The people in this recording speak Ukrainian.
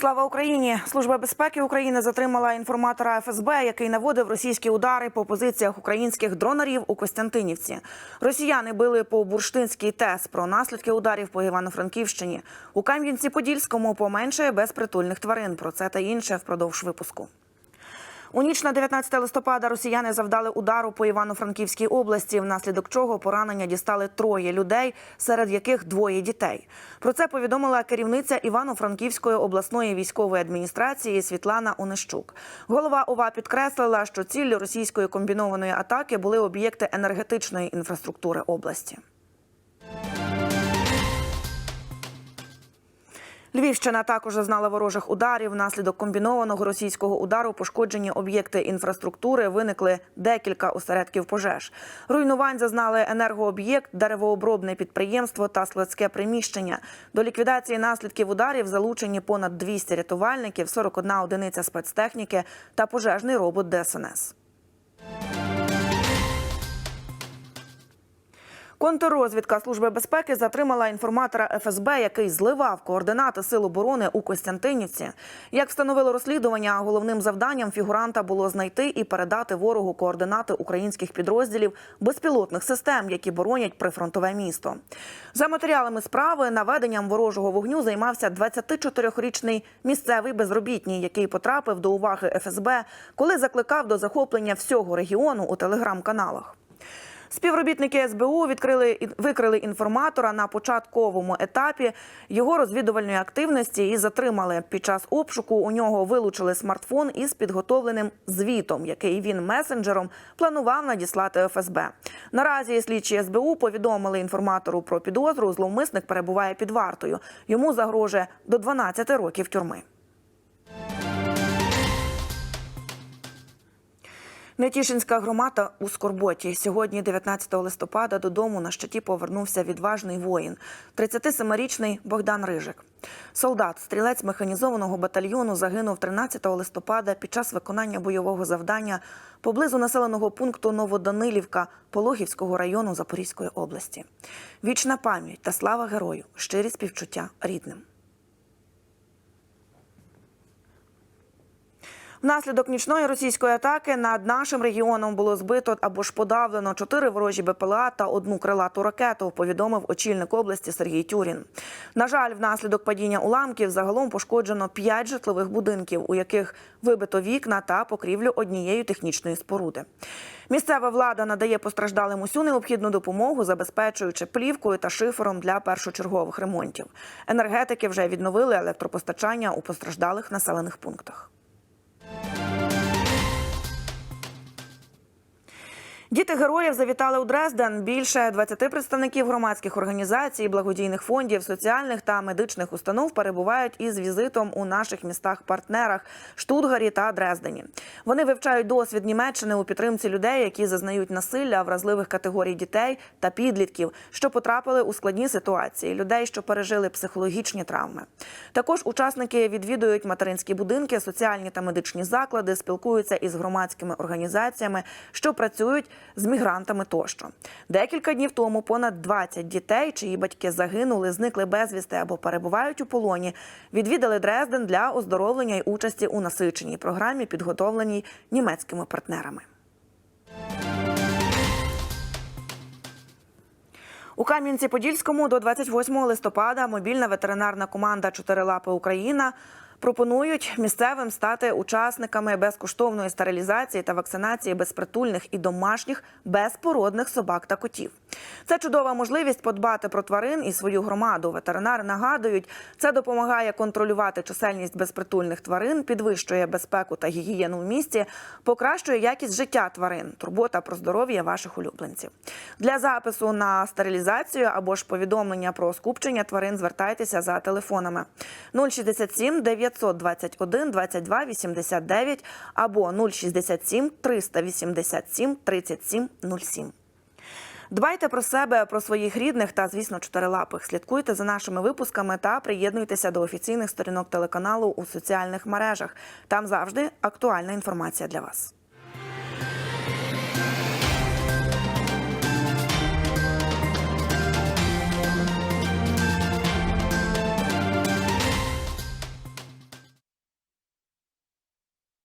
Слава Україні! Служба безпеки України затримала інформатора ФСБ, який наводив російські удари по позиціях українських дронерів у Костянтинівці. Росіяни били по бурштинській ТЕС про наслідки ударів по Івано-Франківщині. У Кам'янці-Подільському поменшає безпритульних тварин. Про це та інше впродовж випуску. У ніч на 19 листопада росіяни завдали удару по Івано-Франківській області, внаслідок чого поранення дістали троє людей, серед яких двоє дітей. Про це повідомила керівниця Івано-Франківської обласної військової адміністрації Світлана Онищук. Голова ОВА підкреслила, що ціллю російської комбінованої атаки були об'єкти енергетичної інфраструктури області. Львівщина також зазнала ворожих ударів. Внаслідок комбінованого російського удару пошкоджені об'єкти інфраструктури. Виникли декілька осередків пожеж. Руйнувань зазнали енергооб'єкт, деревообробне підприємство та складське приміщення. До ліквідації наслідків ударів залучені понад 200 рятувальників, 41 одиниця спецтехніки та пожежний робот ДСНС. Контррозвідка Служби безпеки затримала інформатора ФСБ, який зливав координати сил оборони у Костянтинівці. Як встановило розслідування, головним завданням фігуранта було знайти і передати ворогу координати українських підрозділів безпілотних систем, які боронять прифронтове місто. За матеріалами справи наведенням ворожого вогню займався 24-річний місцевий безробітній, який потрапив до уваги ФСБ, коли закликав до захоплення всього регіону у телеграм-каналах. Співробітники СБУ відкрили викрили інформатора на початковому етапі його розвідувальної активності і затримали. Під час обшуку у нього вилучили смартфон із підготовленим звітом, який він месенджером планував надіслати ФСБ. Наразі слідчі СБУ повідомили інформатору про підозру. Зловмисник перебуває під вартою. Йому загрожує до 12 років тюрми. Нетішинська громада у Скорботі. Сьогодні, 19 листопада, додому на щиті повернувся відважний воїн, 37-річний Богдан Рижик. Солдат, стрілець механізованого батальйону, загинув 13 листопада під час виконання бойового завдання поблизу населеного пункту Новоданилівка Пологівського району Запорізької області. Вічна пам'ять та слава герою, щирі співчуття рідним. Внаслідок нічної російської атаки над нашим регіоном було збито або ж подавлено чотири ворожі БПЛА та одну крилату ракету. Повідомив очільник області Сергій Тюрін. На жаль, внаслідок падіння уламків загалом пошкоджено п'ять житлових будинків, у яких вибито вікна та покрівлю однієї технічної споруди. Місцева влада надає постраждалим усю необхідну допомогу, забезпечуючи плівкою та шифером для першочергових ремонтів. Енергетики вже відновили електропостачання у постраждалих населених пунктах. Діти героїв завітали у Дрезден. Більше 20 представників громадських організацій, благодійних фондів, соціальних та медичних установ перебувають із візитом у наших містах-партнерах Штутгарі та Дрездені. Вони вивчають досвід Німеччини у підтримці людей, які зазнають насилля вразливих категорій дітей та підлітків, що потрапили у складні ситуації, людей, що пережили психологічні травми. Також учасники відвідують материнські будинки, соціальні та медичні заклади, спілкуються із громадськими організаціями, що працюють з мігрантами тощо. Декілька днів тому понад 20 дітей, чиї батьки загинули, зникли безвісти або перебувають у полоні, відвідали Дрезден для оздоровлення й участі у насиченій програмі, підготовленій німецькими партнерами. У Кам'янці-Подільському до 28 листопада мобільна ветеринарна команда Чотирилапи Україна пропонують місцевим стати учасниками безкоштовної стерилізації та вакцинації безпритульних і домашніх безпородних собак та котів. Це чудова можливість подбати про тварин і свою громаду. Ветеринари нагадують, це допомагає контролювати чисельність безпритульних тварин, підвищує безпеку та гігієну в місті, покращує якість життя тварин, турбота про здоров'я ваших улюбленців. Для запису на стерилізацію або ж повідомлення про скупчення тварин звертайтеся за телефонами 067 921 22 89 або 067 387 37 07. Дбайте про себе, про своїх рідних та, звісно, чотирилапих. Слідкуйте за нашими випусками та приєднуйтеся до офіційних сторінок телеканалу у соціальних мережах. Там завжди актуальна інформація для вас.